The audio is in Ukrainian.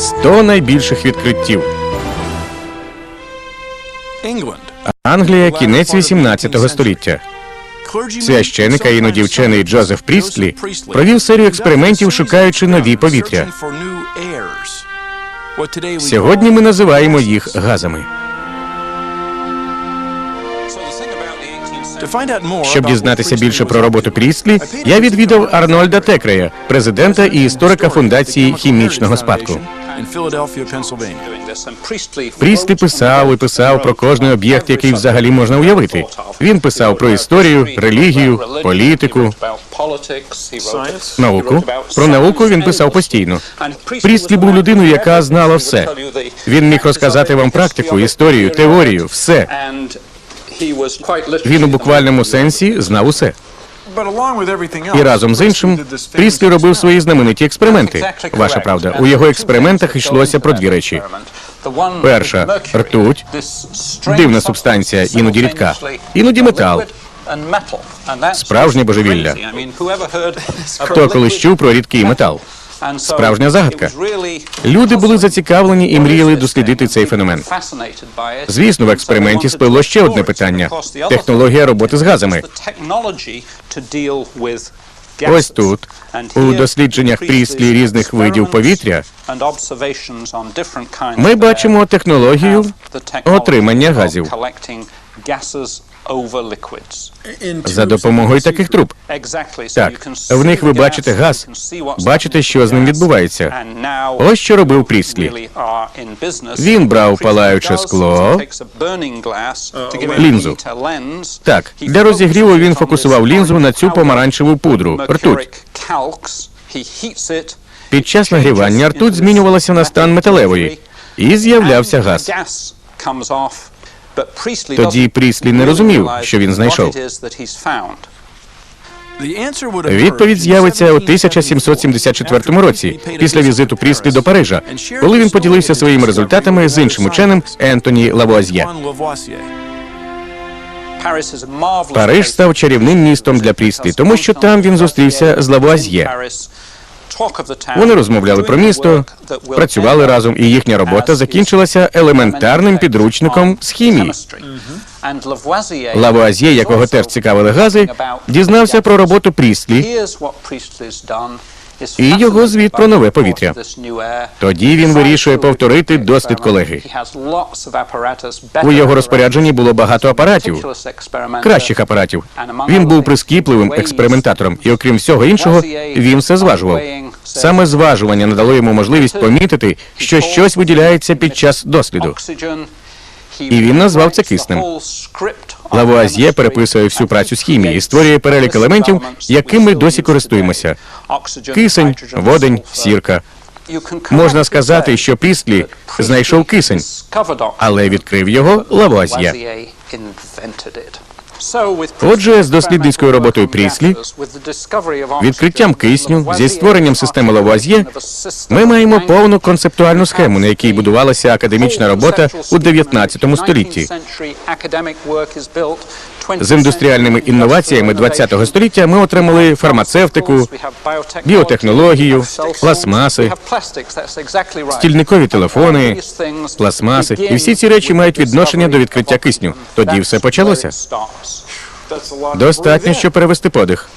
100 найбільших відкриттів. Англія, кінець 18 століття. Священика іноді вчений Джозеф Прістлі провів серію експериментів, шукаючи нові повітря. Сьогодні ми називаємо їх газами. Щоб дізнатися більше про роботу Прістлі, я відвідав Арнольда Текрея, президента і історика фундації хімічного спадку. Прістлі писав і писав про кожний об'єкт, який взагалі можна уявити. Він писав про історію, релігію, політику, науку. Про науку він писав постійно. Прістлі був людиною, яка знала все. Він міг розказати вам практику, історію, теорію, все. Він у буквальному сенсі знав усе. І разом з іншим Пріслі робив свої знамениті експерименти. Ваша правда, у його експериментах йшлося про дві речі. Перша ртуть, дивна субстанція, іноді рідка, іноді метал. Справжнє божевілля. Хто колись чув про рідкий метал? Справжня загадка. Люди були зацікавлені і мріяли дослідити цей феномен. Звісно, в експерименті спливло ще одне питання: технологія роботи з газами. Ось тут, у дослідженнях пріслі різних видів повітря, ми бачимо технологію отримання газів за допомогою таких труб. Так, в них ви бачите газ, бачите, що з ним відбувається. Ось що робив Пріслі. Він брав палаюче скло, лінзу. Так, для розігріву він фокусував лінзу на цю помаранчеву пудру, ртуть. Під час нагрівання ртуть змінювалася на стан металевої, і з'являвся газ. Тоді Пріслі не розумів, що він знайшов. Відповідь з'явиться у 1774 році, після візиту Пріслі до Парижа, коли він поділився своїми результатами з іншим ученим Ентоні Лавуазьє. Париж став чарівним містом для Пріслі, тому що там він зустрівся з Лавуазьє. Вони розмовляли про місто, працювали разом, і їхня робота закінчилася елементарним підручником з хімії. Лавуазьє, якого теж цікавили гази, дізнався про роботу Пріслі і його звіт про нове повітря. Тоді він вирішує повторити дослід колеги. У його розпорядженні було багато апаратів, кращих апаратів. Він був прискіпливим експериментатором, і окрім всього іншого, він все зважував. Саме зважування надало йому можливість помітити, що щось виділяється під час досліду. І він назвав це киснем. Лавуазьє переписує всю працю з хімії і створює перелік елементів, яким ми досі користуємося. Кисень, водень, сірка. Можна сказати, що Прістлі знайшов кисень, але відкрив його Лавуазьє. Отже, з дослідницькою роботою Пріслі, відкриттям кисню, зі створенням системи Лавуазьє, ми маємо повну концептуальну схему, на якій будувалася академічна робота у 19 столітті. З індустріальними інноваціями 20 століття ми отримали фармацевтику, біотехнологію, пластмаси, стільникові телефони, пластмаси. І всі ці речі мають відношення до відкриття кисню. Тоді все почалося. Достатньо, щоб перевести подих.